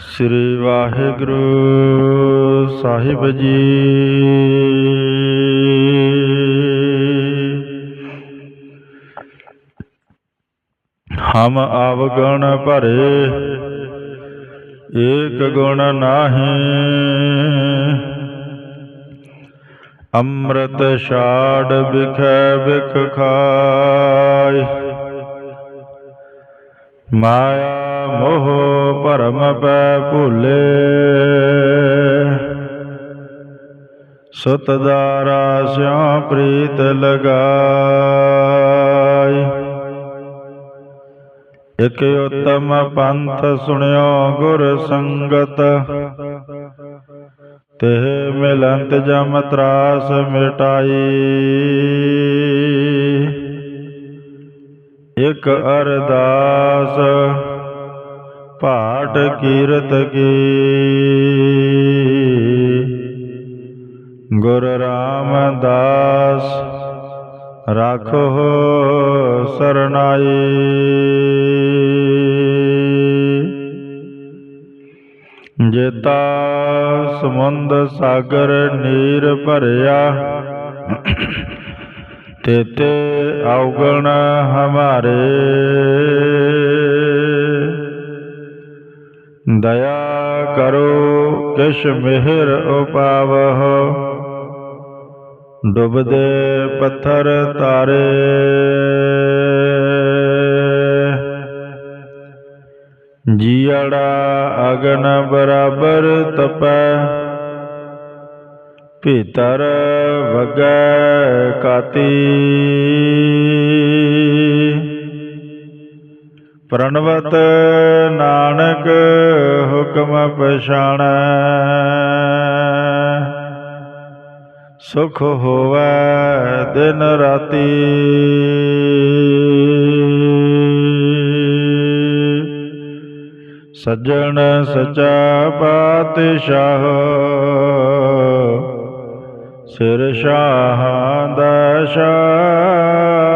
ਸ੍ਰੀ ਵਾਹਿਗੁਰੂ ਸਾਹਿਬ ਜੀ। ਹਮ ਅਵਗਣ ਭਰੇ, ਏਕ ਗੁਣ ਨਾਹੀ। ਅੰਮ੍ਰਿਤ ਛਾੜ ਬਿਖੈ ਬਿਖ ਖਾਇ। ਮਾਇਆ ਮੋਹ ਭਰਮ ਪੈ ਭੁਲੇ। ਸੁਤ ਦਾਰਾ ਸਿਉ ਪ੍ਰੀਤ ਲਗਾਈ। ਇਕ ਉਤਮ ਪੰਥ ਸੁਣਿਓ ਗੁਰ ਸੰਗਤ। ਤੇ ਮਿਲੰਤ ਜਮ ਤਰਾਸ ਮਿਟਾਈ। ਇਕ ਅਰਦਾਸ ਪਾਠ ਕੀਰਤ ਕੀ। ਗੁਰ ਰਾਮਦਾਸ, ਰਾਖੋ ਸਰਨਾਈ। ਜੇਤਾ ਸਮੁੰਦ ਸਾਗਰ ਨੀਰ ਭਰਿਆ ਤੇਤੇ ਔਗਣ ਹਮਾਰੇ। ਦਇਆ ਕਰੋ ਕਿਛ ਮਿਹਰ ਉਪਾਵਹੁ। ਡੁੱਬਦੇ ਪੱਥਰ ਤਾਰੇ। ਜੀੜਾ ਅਗਨ ਬਰਾਬਰ ਤਪੈ, ਭੀਤਰ ਵਗੈ ਕਾਤੀ। ਪ੍ਰਣਵਤ ਨਾਨਕ ਹੁਕਮ ਪਛਾਣ। ਸੁਖ ਹੋਵੈ ਦਿਨ ਰਾਤੀ। ਸੱਜਣ ਸਚਾ ਪਾਤਸ਼ਾਹ, ਸਿਰ ਸ਼ਾਹਾਂ ਦਾ ਸ਼ਾਹ।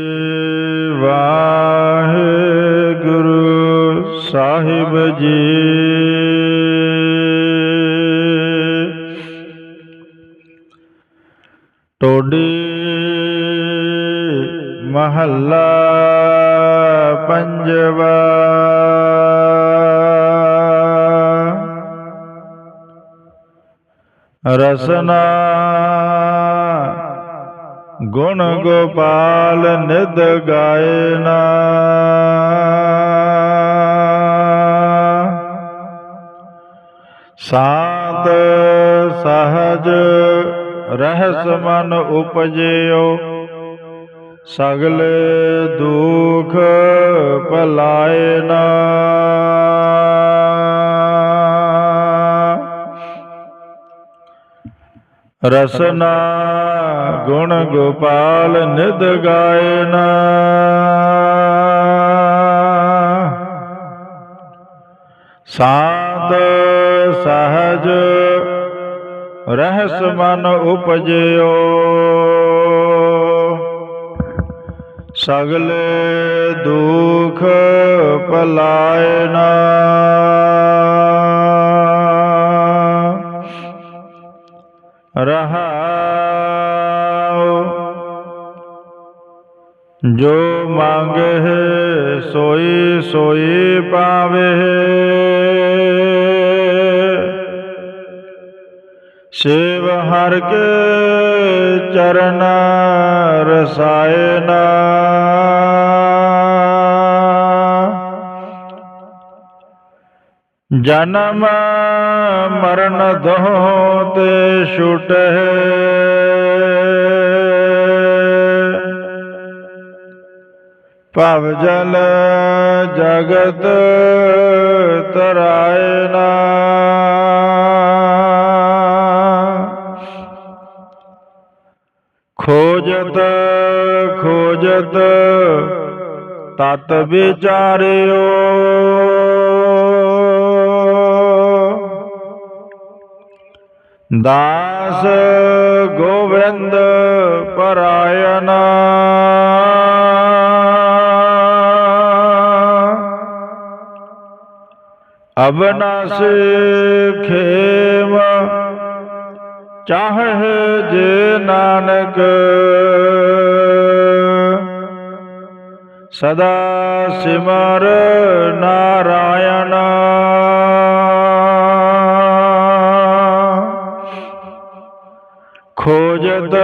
ਸਾਹਿਬ ਜੀ। ਟੋਡੀ ਮਹੱਲਾ ਪੰਜਵਾ। ਰਸਨਾ ਗੁਣ ਗੋਪਾਲ ਨਿਦ ਗਾਇਨਾ ਸਾਤ ਸਹਜ ਰਹਿਸ ਮਨ ਉਪਜਿਓ ਸਗਲੇ ਦੁਖ ਭਲਾਇਨਾ ਰਸਨਾ ਗੁਣ ਗੋਪਾਲ ਨਿਦ ਗਾਇਨਾ ਸਾਧ ਸਹਜ ਰਹਿਸ ਮਨ ਉਪਜਿਓ। ਸਗਲੇ ਦੁਖ ਭਲਾਇਨਾ ਮੰਗਹਿ ਸੋਈ ਸੋਈ ਪਾਵੇ ਸੇਵ ਹਰ ਕੇ ਚਰਨ ਰਸਾਇਨਾ ਜਨਮ ਮਰਨ ਦੋਹ ਤੇ ਛੁਟੈ ਭਵ ਜਲ ਜਗਤ ਤਰਾਏ ਨਾ। ਖੋਜਤ ਖੋਜਤ ਤਤ ਵਿਚਾਰਿਓ। ਦਾਸ ਗੋਵਿੰਦ ਪਰਾਇਣਾ। ਅਬਨਾਸ ਖੇਮ ਚਾਹ ਜੇ ਨਾਨਕ। ਸਦਾ ਸਿਮਰ ਨਾਰਾਇਣ। ਖੋਜਤ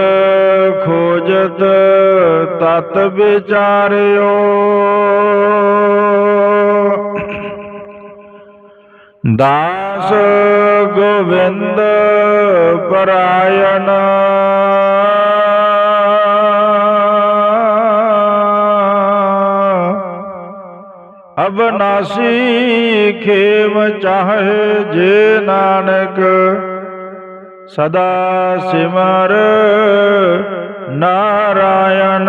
ਖੋਜਤ ਤਤ ਵਿਚਾਰਿਓ। ਦਾਸ ਗੋਵਿੰਦ ਪਰਾਇਣ। ਅਬਨਾਸੀ ਖੇਮ ਚਾਹੇ ਜੇ ਨਾਨਕ ਸਦਾ ਸਿਮਰ ਨਾਰਾਇਣ।